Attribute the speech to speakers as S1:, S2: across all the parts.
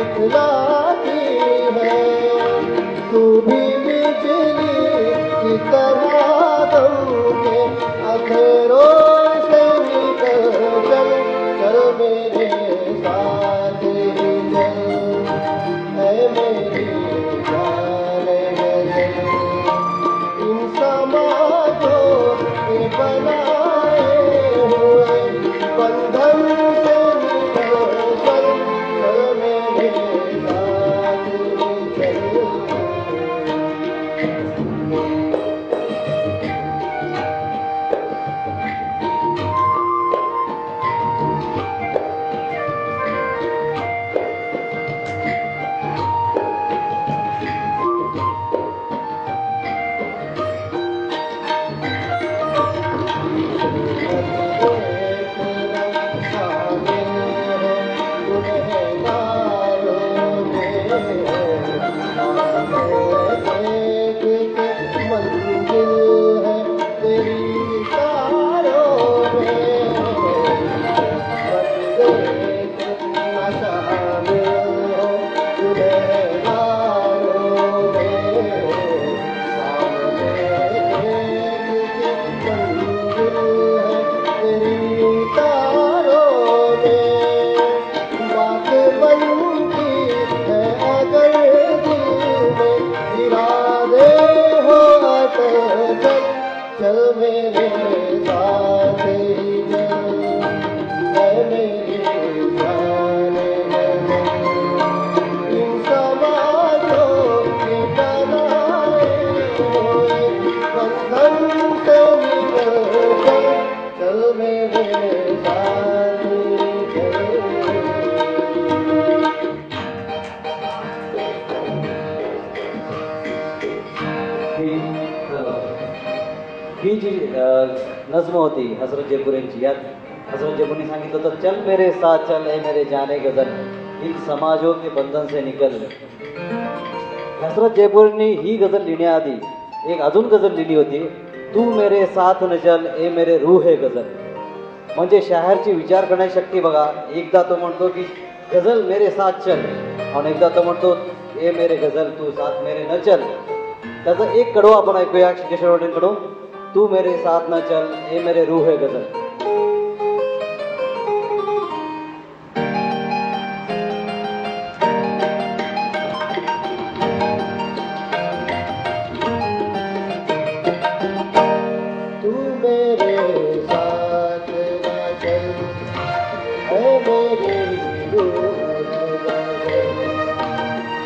S1: इकला
S2: नज्म होती, हज़रत जयपुरेंची यात हज़रत जयपुरनी सांगितलं होतं, चल मेरे साथ, चल, ए मेरे जाने गज़ल इन समाजों के बंधन से निकल। हज़रत जयपुरनी ही गज़ल लिहिण्याआधी एक अजून गज़ल लिहिली होती, तू मेरे साथ न चल, ए मेरे रूह हे गज़ल। म्हणजे शायरची विचार करण्याची शक्ती बघा, एकदा तो म्हणतो की गझल मेरे साथ चल, आणि एकदा तो म्हणतो, ए मेरे गझल तू साथ मेरे न चल. त्याचं एक कडवं आपण ऐकूया किशोर कडून तू मेरे साथ ना चल ये मेरे रूह है गज़ल।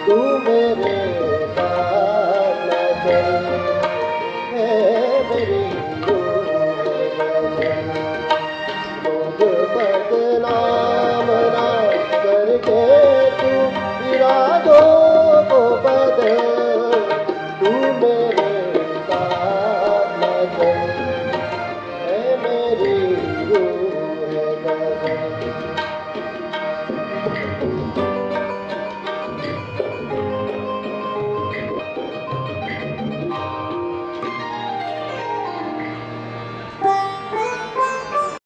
S2: तू मेरे